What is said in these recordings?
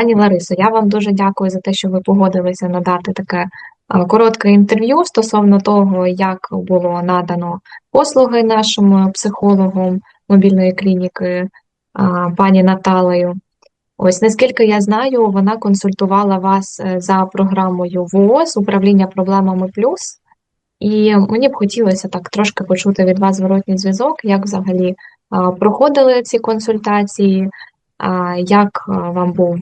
Пані Ларисо, я вам дуже дякую за те, що ви погодилися надати таке е, коротке інтерв'ю стосовно того, як було надано послуги нашим психологам мобільної клініки е, пані Наталею. Ось наскільки я знаю, вона консультувала вас е, за програмою ВООЗ управління проблемами плюс. І мені б хотілося так трошки почути від вас зворотній зв'язок, як взагалі проходили ці консультації, як вам був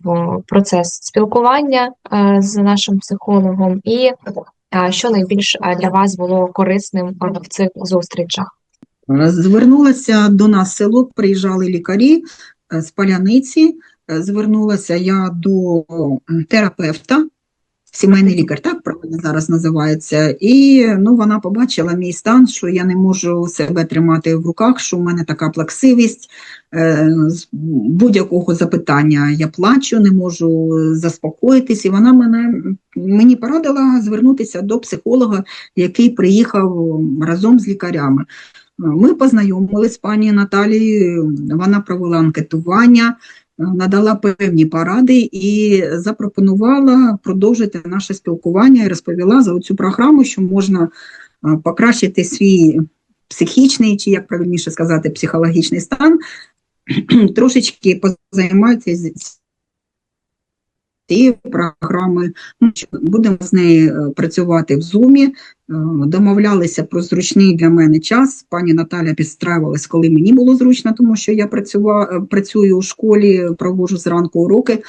процес спілкування е, з нашим психологом, і що найбільш для вас було корисним в цих зустрічах? Звернулася до нас село, приїжджали лікарі е, з Паляниці. Е, Звернулася я до терапевта, сімейний лікар, так правильно зараз називається. І ну, вона побачила мій стан, що я не можу себе тримати в руках, що в мене така плаксивість. е, З будь-якого запитання я плачу, не можу заспокоїтись. І вона мене мені порадила звернутися до психолога, який приїхав разом з лікарями. Ми познайомились з пані Наталією, вона провела анкетування, надала певні поради і запропонувала продовжити наше спілкування і розповіла за цю програму, що можна покращити свій психічний, чи як правильніше сказати, психологічний стан, трошечки позайматися цієї програми. Будемо з нею е, працювати в Зумі. Е, Домовлялися про зручний для мене час. Пані Наталя підстраювалась, коли мені було зручно, тому що я працюва, працюю у школі, проводжу зранку уроки.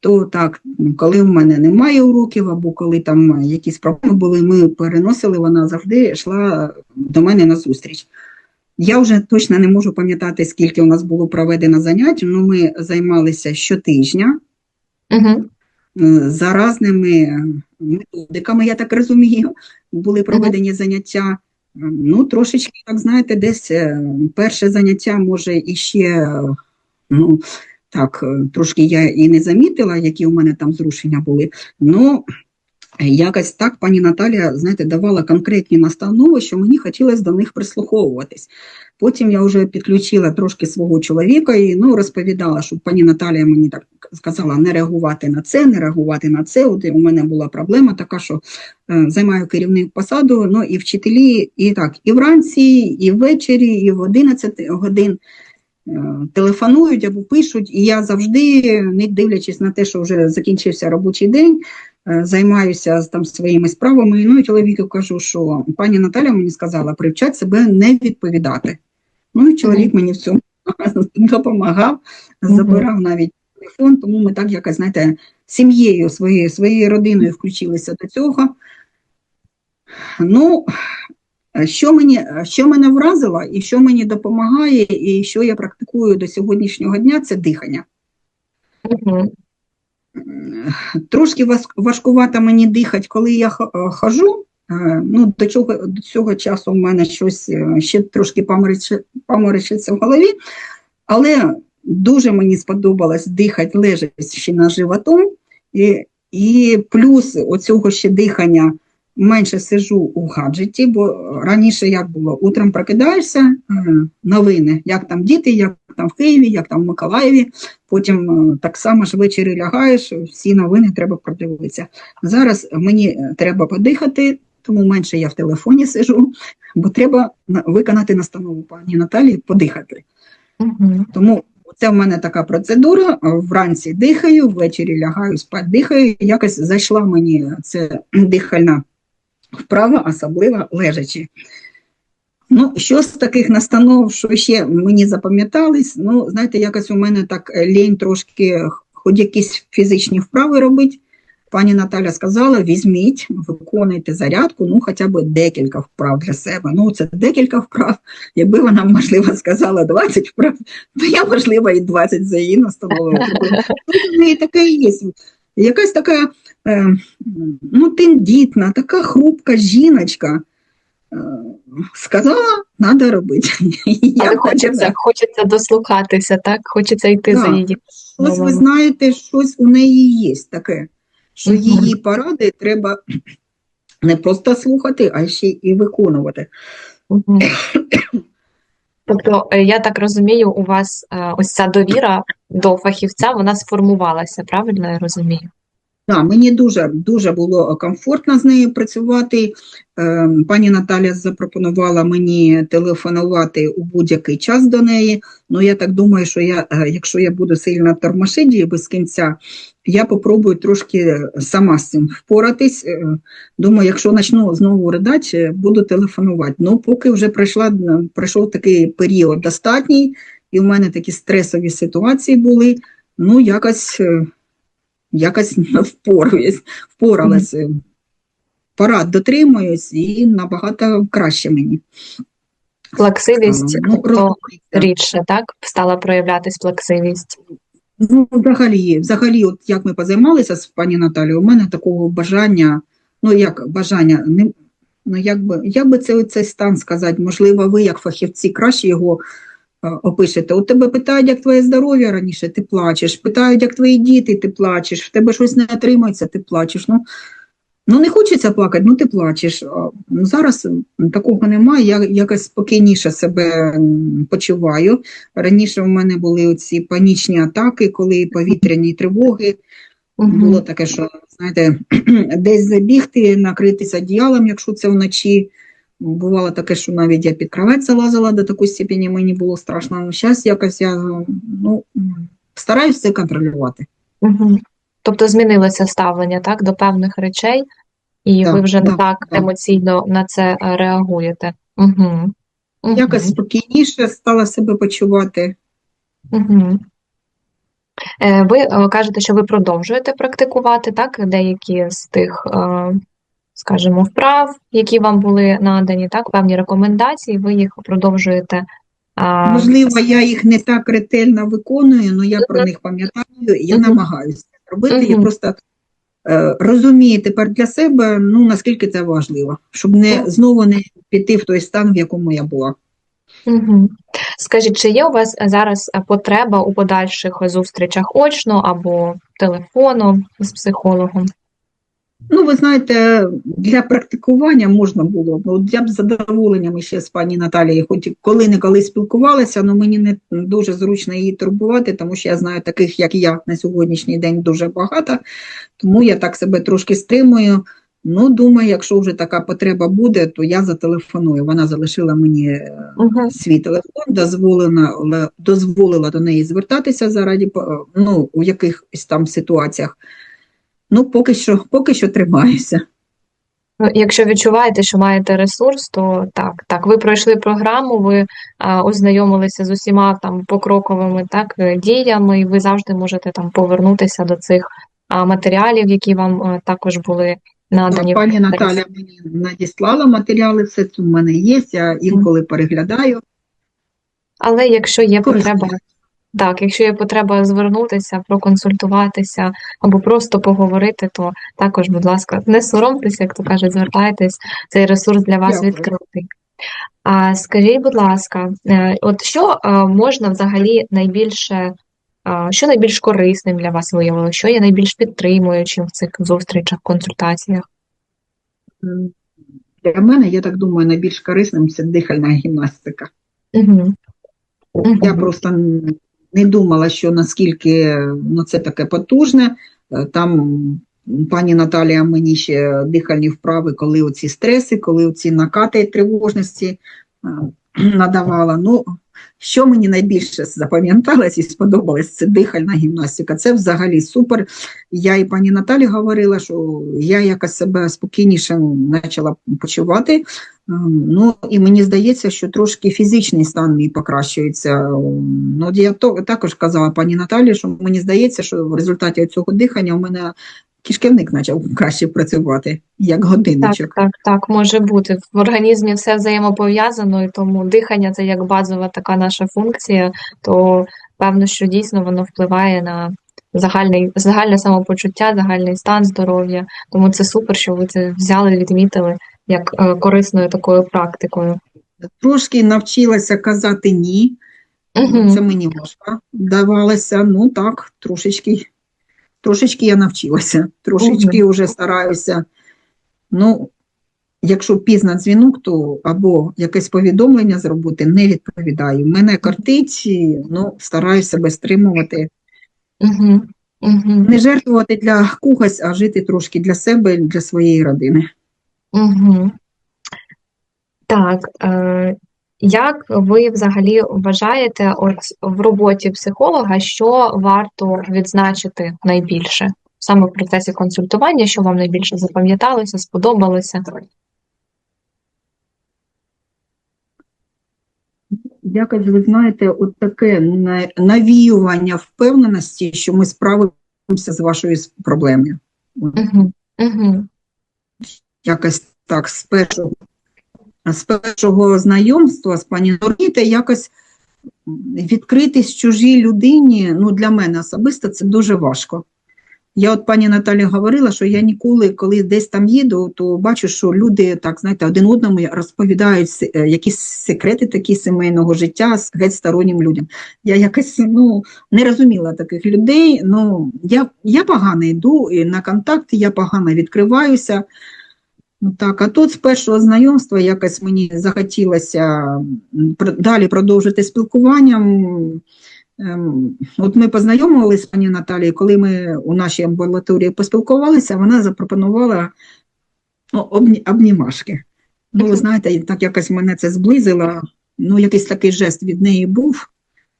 То так, коли в мене немає уроків, або коли там якісь проблеми були, ми переносили, вона завжди йшла до мене на зустріч. Я вже точно не можу пам'ятати, скільки у нас було проведено занять, але ми займалися щотижня Угу. е, за разними методиками, я так розумію, були проведені заняття. Е, Ну, трошечки, так знаєте, десь е, перше заняття, може, і ще, ну, так, е, трошки я і не замітила, які у мене там зрушення були. Ну, якось так пані Наталія, знаєте, давала конкретні настанови, що мені хотілося до них прислуховуватись. Потім я вже підключила трошки свого чоловіка і ну, розповідала, що пані Наталія мені так сказала не реагувати на це, не реагувати на це. От у мене була проблема така, що е, займаю керівну посаду, ну і вчителі, і так, і вранці, і ввечері, і в 11 годин телефонують або пишуть, і я завжди, не дивлячись на те, що вже закінчився робочий день, е, займаюся там своїми справами. Ну і чоловіку кажу, що пані Наталя мені сказала, привчать себе не відповідати. Ну і чоловік мені в цьому допомагав, забирав навіть телефон, тому ми так якось, знаєте, сім'єю, своєю, своєю родиною включилися до цього. Ну, що мені, що мене вразило і що мені допомагає, і що я практикую до сьогоднішнього дня, це дихання. Угу. Трошки важкувато мені дихати, коли я е, хожу. Е, Ну, до цього, до цього часу в мене щось е, ще трошки паморочиться в голові, але дуже мені сподобалось дихати лежачи на животом. І, і плюс оцього ще дихання менше сиджу у гаджеті, бо раніше як було, утром прокидаєшся, е, новини, як там діти, як там в Києві, як там в Миколаєві, потім е, так само ж ввечері лягаєш, всі новини треба продивитися. Зараз мені е, треба подихати, тому менше я в телефоні сижу, бо треба виконати настанову пані Наталії подихати. Угу. Тому це в мене така процедура. Вранці дихаю, ввечері лягаю, спать дихаю. Якось зайшла мені це дихальна вправа, особливо лежачи. Ну, що з таких настанов, що ще мені запам'ятались, ну, знаєте, якось у мене так е, лінь трошки хоч якісь фізичні вправи робити. Пані Наталя сказала: візьміть, виконуйте зарядку, ну хоча б декілька вправ для себе. Ну, це декілька вправ. Якби вона, можливо, сказала 20 вправ, то я, можливо, і 20 за її настановою. зробила. Тут в неї таке є. Якась така ну, тендітна, така хрупка жіночка. Е, сказала, треба робити. Але почала. хочеться, хочеться дослухатися, так? Хочеться йти за Так. її. Щось ви знаєте, щось у неї є таке, що її поради треба не просто слухати, а ще і виконувати. Тобто, е, я так розумію, у вас е, ось ця довіра до фахівця, вона сформувалася, правильно я розумію? Да, мені дуже, дуже було комфортно з нею працювати. Е, Пані Наталя запропонувала мені телефонувати у будь-який час до неї. Ну, я так думаю, що я, е, якщо я буду сильно тормошити без кінця, я попробую трошки сама з цим впоратись. Е, Думаю, якщо почну знову ридати, е, буду телефонувати. Ну, поки вже пройшла, пройшов такий період достатній, і в мене такі стресові ситуації були, ну, якось. Якось впораюсь, впоралась. Порад дотримуюсь і набагато краще мені. Плаксивість, Ну, рідше, так? Стала проявлятись плаксивість. Ну, взагалі, взагалі, от як ми позаймалися з пані Наталією, у мене такого бажання, ну як бажання, не, ну як би, як би це, цей стан сказати, можливо, ви, як фахівці, краще його опишете. У тебе питають, як твоє здоров'я раніше, ти плачеш, питають, як твої діти, ти плачеш, в тебе щось не отримується, ти плачеш. Ну, ну не хочеться плакати, ну ти плачеш. Ну, зараз такого немає, я якось спокійніше себе почуваю. Раніше в мене були оці панічні атаки, коли повітряні тривоги. Було таке, що, знаєте, десь забігти, накритися одіялом, якщо це вночі. Бувало таке, що навіть я під кровать залазила до такої степені, мені було страшно. Ну, зараз якось я ну, стараюсь це контролювати. Мгм. Тобто змінилося ставлення, так, до певних речей, і Да, ви вже не так да. емоційно на це е, реагуєте. Угу. Якось спокійніше стала себе почувати. Угу. Ви е, кажете, що ви продовжуєте практикувати, так, деякі з тих, скажімо, вправ, які вам були надані, так, певні рекомендації, ви їх продовжуєте. а, Можливо, я їх не так ретельно виконую, але я про них пам'ятаю, я намагаюся це робити. Я просто е, розумію тепер для себе, ну наскільки це важливо, щоб не знову не піти в той стан, в якому я була. Угу. Скажіть, чи є у вас зараз потреба у подальших зустрічах очно або телефоном з психологом? Ну, ви знаєте, для практикування можна було. Ну, от я б з задоволенням ще з пані Наталією, хоч коли-неколи спілкувалася, але мені не дуже зручно її турбувати, тому що я знаю таких, як я на сьогоднішній день, дуже багато. Тому я так себе трошки стримую. Ну, думаю, якщо вже така потреба буде, то я зателефоную. Вона залишила мені е, Угу. свій телефон, дозволила, дозволила до неї звертатися заради ну, у якихось там ситуаціях. Ну, поки що, поки що тримаюся. Ну, Якщо відчуваєте, що маєте ресурс, то так, так, ви пройшли програму, ви а, ознайомилися з усіма там покроковими так, е, діями, і ви завжди можете там повернутися до цих а, матеріалів, які вам е, також були надані. Пані Наталя мені надіслала матеріали, все це в мене є, я інколи переглядаю. Але якщо є потреба. Так, якщо є потреба звернутися, проконсультуватися або просто поговорити, то також, будь ласка, не соромтеся, як то кажуть, звертайтесь, цей ресурс для вас Дякую. відкритий. А скажіть, будь ласка, е, от що е, можна взагалі найбільше, е, що найбільш корисним для вас виявилося, що є найбільш підтримуючим в цих зустрічах, консультаціях? Для мене, я так думаю, найбільш корисним це дихальна гімнастика. Угу. Я просто не думала, що наскільки ну, це таке потужне. Е, Там пані Наталія мені ще дихальні вправи, коли оці стреси, коли оці накати тривожності е, надавала. Ну, що мені найбільше запам'яталось і сподобалось, це дихальна гімнастика. Це взагалі супер. Я і пані Наталі говорила, що я якось себе спокійніше почала почувати. Ем, Ну, і мені здається, що трошки фізичний стан мій покращується. Ем, Ну, я також казала пані Наталі, що мені здається, що в результаті цього дихання у мене кишківник почав краще працювати, як Так, годинничок. так, так, може бути. В організмі все взаємопов'язано, і тому дихання це як базова така наша функція, то певно, що дійсно воно впливає на загальний, загальне самопочуття, загальний стан здоров'я. Тому це супер, що ви це взяли, відмітили як е, корисною такою практикою. Трошки навчилася казати ні. Це мені важко давалося. Ну так, трошечки, трошечки я навчилася, трошечки вже стараюся. Ну, якщо пізно дзвінок, то або якесь повідомлення з роботи не відповідаю. Мене картить, ну, стараюся себе стримувати, Угу. Угу. не жертвувати для когось, а жити трошки для себе, для своєї родини. Угу. Так, е, як ви взагалі вважаєте, от в роботі психолога, що варто відзначити найбільше саме в процесі консультування, що вам найбільше запам'яталося, сподобалося? Якось, ви знаєте, от таке навіювання впевненості, що ми справимося з вашою проблемою. Угу. Угу. Якось так, з першого, з першого знайомства з пані Норніте, якось відкритись чужій людині, ну, для мене особисто це дуже важко. Я от пані Наталі говорила, що я ніколи, коли десь там їду, то бачу, що люди так, знаєте, один одному розповідають е, якісь секрети такі сімейного життя з геть стороннім людям. Я якось ну, не розуміла таких людей. Ну, я, я погано йду на контакти, я погано відкриваюся. Так, а тут з першого знайомства якось мені захотілося далі продовжити спілкуванням. Ем, От ми познайомилися з пані Наталією, коли ми у нашій амбулаторії поспілкувалися, вона запропонувала ну, обнімашки. Ну, ви знаєте, так якось мене це зблизило. Ну, якийсь такий жест від неї був,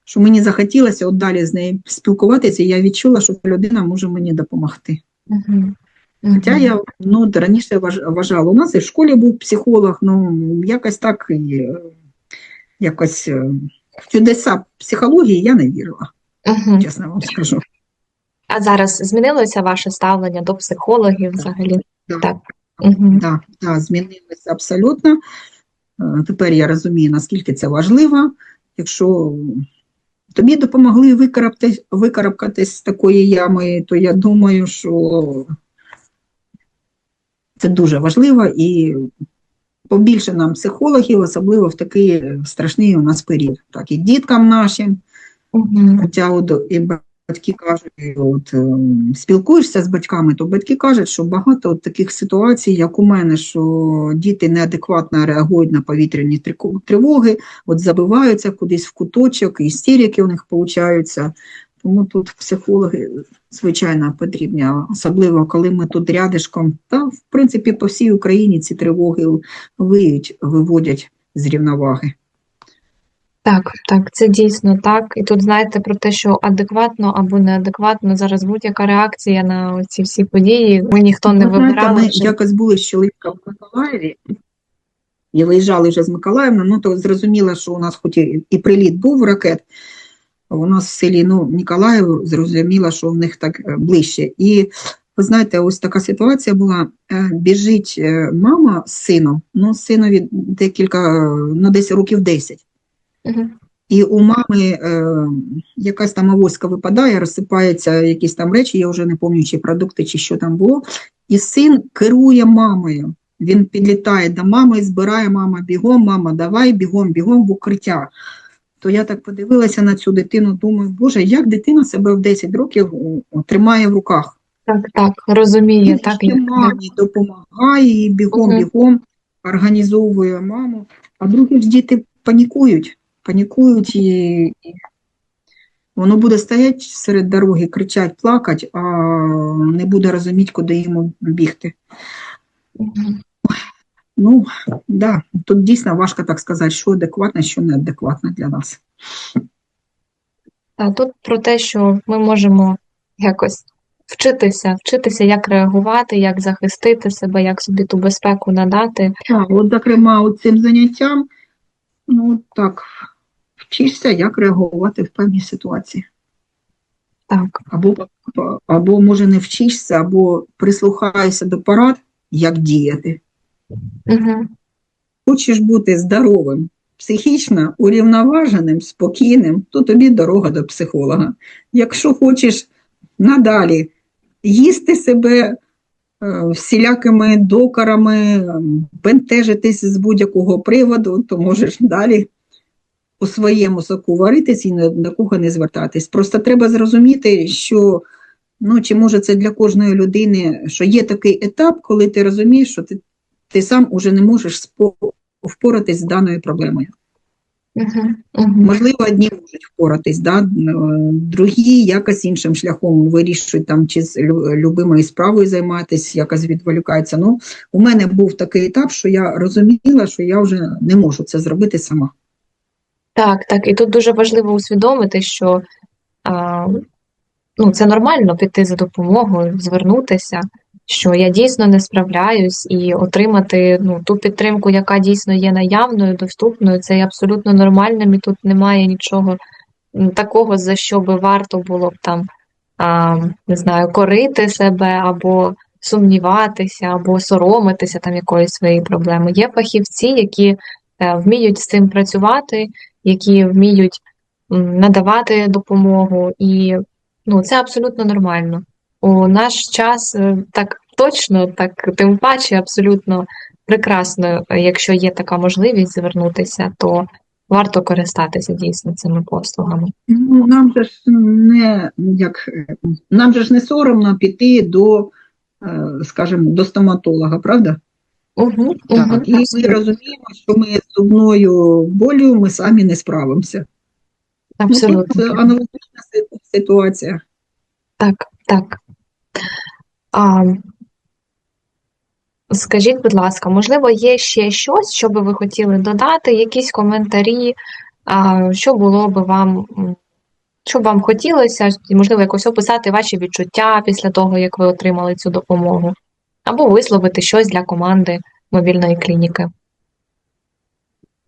що мені захотілося от далі з нею спілкуватися, і я відчула, що людина може мені допомогти. Угу. Хоча я ну, раніше вважала, у нас і в школі був психолог, ну якось так і е, якось в чудеса психології я не вірила, Угу. чесно вам скажу. А зараз змінилося ваше ставлення до психологів взагалі? Да. Так. Угу. Да, да, змінилося абсолютно. Е, Тепер я розумію, наскільки це важливо. Якщо тобі допомогли викарабти- викарабкатись з такої ями, то я думаю, що це дуже важливо і побільше нам психологів, особливо в такий страшний у нас період. Так, і діткам нашим. Хоча от і батьки кажуть, от ем, спілкуєшся з батьками, то батьки кажуть, що багато от таких ситуацій, як у мене, що діти неадекватно реагують на повітряні тривоги, от забиваються кудись в куточок, істерики у них получаються. Тому тут психологи, звичайно, потрібні, особливо коли ми тут рядишком, та в принципі по всій Україні ці тривоги виють, виводять з рівноваги. Так, так, це дійсно так. І тут знаєте про те, що адекватно або неадекватно зараз будь-яка реакція на ці всі події. Ми ніхто не Ви знаєте. Ми вже. якось були з чоловіком в Миколаєві, і виїжджали вже з Миколаївна, ну то зрозуміло, що у нас хоч і, приліт був ракет, у нас в селі ну, Ніколаїв, зрозуміло, що в них так е, ближче. І ви знаєте, ось така ситуація була. Е, Біжить е, мама з сином, ну синові декілька, ну десь років 10. Мгм. І у мами е, якась там авоська випадає, розсипаються якісь там речі, я вже не пам'ятаю, чи продукти, чи що там було. І син керує мамою. Він підлітає до мами збирає мама бігом, мама, давай, бігом, бігом в укриття. То я так подивилася на цю дитину, думаю, боже, як дитина себе в 10 років тримає в руках. Так, так, розуміє, так, ще як- мамі допомагає, і бігом, Мгм. бігом організовує маму. А другі ж діти панікують, панікують і, і воно буде стояти серед дороги, кричать, плакати, а не буде розуміти, куди йому бігти. Ну, да, тут дійсно важко так сказати, що адекватно, що неадекватно для нас. Та тут про те, що ми можемо якось вчитися, вчитися, як реагувати, як захистити себе, як собі ту безпеку надати. Так, от, зокрема, цим заняттям, ну так, вчишся, як реагувати в певній ситуації. Так. Або, або може не вчишся, або прислухаєшся до порад, як діяти. Угу. Хочеш бути здоровим, психічно урівноваженим, спокійним, то тобі дорога до психолога. Якщо хочеш надалі їсти себе е, всілякими докорами, ем, бентежитись з будь-якого приводу, то можеш далі у своєму соку варитись і до кого не звертатись. Просто треба зрозуміти, що ну, чи може це для кожної людини, що є такий етап, коли ти розумієш, що ти ти сам уже не можеш впоратись з даною проблемою. Можливо, одні можуть впоратись, да? е, другі якось іншим шляхом вирішують там чи з любимою справою займатися, якось відволікаються. Ну, у мене був такий етап, що я розуміла, що я вже не можу це зробити сама. Так, так. І тут дуже важливо усвідомити, що а, ну, це нормально піти за допомогою, звернутися, що я дійсно не справляюсь, і отримати ну, ту підтримку, яка дійсно є наявною, доступною, це є абсолютно нормальним, і тут немає нічого такого, за що би варто було б там, а, не знаю, корити себе або сумніватися, або соромитися там якоїсь своєї проблеми. Є фахівці, які е, вміють з цим працювати, які вміють надавати допомогу, і ну, це абсолютно нормально. У наш час е, так точно, так тим паче абсолютно прекрасно, е, якщо є така можливість звернутися, то варто користатися дійсно цими послугами. Ну, нам же ж не як е, нам же ж не соромно піти до, скажімо, до стоматолога, правда? Угу, Так, і ми розуміємо, що ми з зубною болю ми самі не справимося. Ну, Абсолютно. е, аналогічна ситуація. Так, так. А, скажіть, будь ласка, можливо, є ще щось, що би ви хотіли додати, якісь коментарі, а, що було би вам, що б вам хотілося, можливо, якось описати ваші відчуття після того, як ви отримали цю допомогу, або висловити щось для команди мобільної клініки.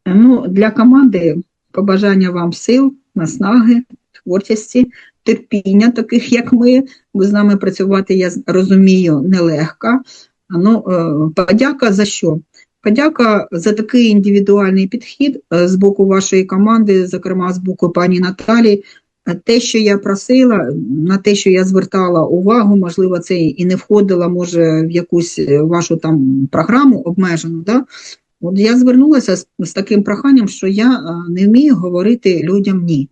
Ну, для команди побажання вам сил, наснаги, творчості, терпіння, таких як ми, бо з нами працювати, я розумію, нелегко. Ну, е, подяка за що? Подяка за такий індивідуальний підхід е, з боку вашої команди, зокрема з боку пані Наталі. Е, Те, що я просила, на те, що я звертала увагу, можливо, це і не входило, може, в якусь вашу там програму обмежену, да? От я звернулася з, з таким проханням, що я не вмію говорити людям ні.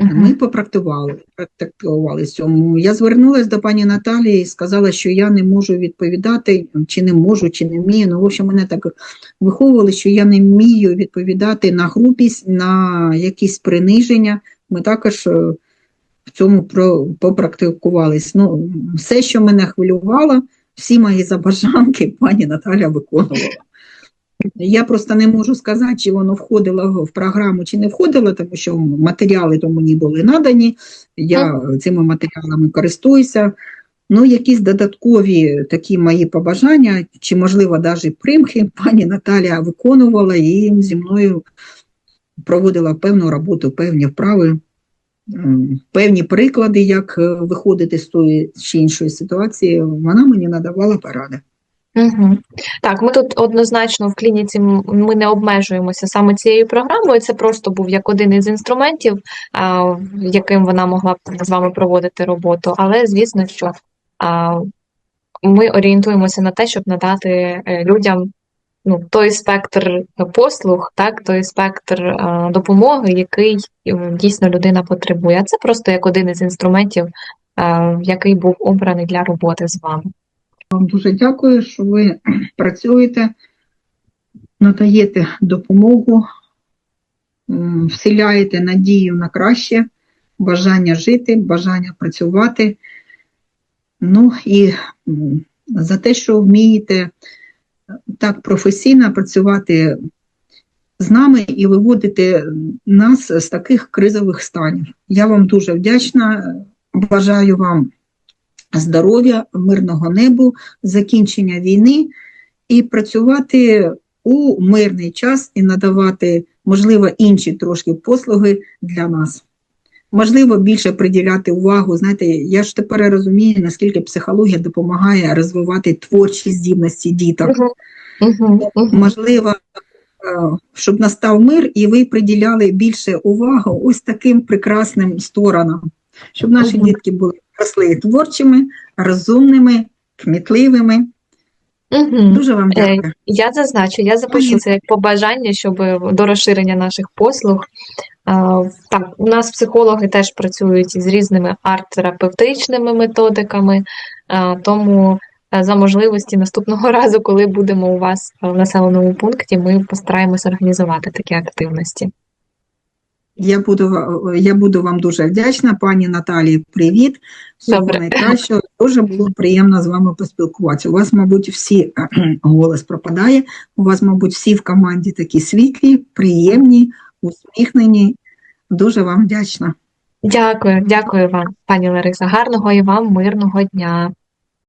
Ми Мгм. попрактикували, практикували цьому. Я звернулася до пані Наталії і сказала, що я не можу відповідати, чи не можу, чи не вмію. Ну, в общем, мене так виховували, що я не вмію відповідати на грубість, на якісь приниження. Ми також е, в цьому попрактикувались. Ну, все, що мене хвилювало, всі мої забажанки пані Наталя виконувала. Я просто не можу сказати, чи воно входило в програму, чи не входило, тому що матеріали то мені були надані, я цими матеріалами користуюся. Ну, якісь додаткові такі мої побажання, чи, можливо, навіть примхи, пані Наталя виконувала і зі мною проводила певну роботу, певні вправи, певні приклади, як е, виходити з тої чи іншої ситуації, вона мені надавала поради. Угу. Так, ми тут однозначно в клініці ми не обмежуємося саме цією програмою. Це просто був як один із інструментів, яким вона могла б з вами проводити роботу. Але звісно, що ми орієнтуємося на те, щоб надати е, людям ну, той спектр послуг, так, той спектр а, допомоги, який е, дійсно людина потребує. А це просто як один із інструментів, який був обраний для роботи з вами. Вам дуже дякую, що ви працюєте, надаєте допомогу, вселяєте надію на краще, бажання жити, бажання працювати. Ну і за те, що вмієте так професійно працювати з нами і виводити нас з таких кризових станів. Я вам дуже вдячна. Бажаю вам здоров'я, мирного небу, закінчення війни і працювати у мирний час і надавати, можливо, інші трошки послуги для нас. Можливо, більше приділяти увагу. Знаєте, я ж тепер розумію, наскільки психологія допомагає розвивати творчі здібності діток. Угу. Можливо, е, щоб настав мир, і ви приділяли більше уваги ось таким прекрасним сторонам, щоб наші Мгм. дітки були росли творчими, розумними, кмітливими. Угу. Дуже вам дякую. Я зазначу, я запишу це як побажання, щоб до розширення наших послуг. Так, у нас психологи теж працюють з різними арт-терапевтичними методиками, тому е, за можливості наступного разу, коли будемо у вас в населеному пункті, ми постараємося організувати такі активності. Я буду, я буду вам дуже вдячна, пані Наталії. Привіт. Добре. найкращого. Дуже було приємно з вами поспілкуватися. У вас, мабуть, всі голос пропадає. У вас, мабуть, всі в команді такі світлі, приємні, усміхнені. Дуже вам вдячна. Дякую, дякую вам, пані Лариса. Гарного і вам мирного дня.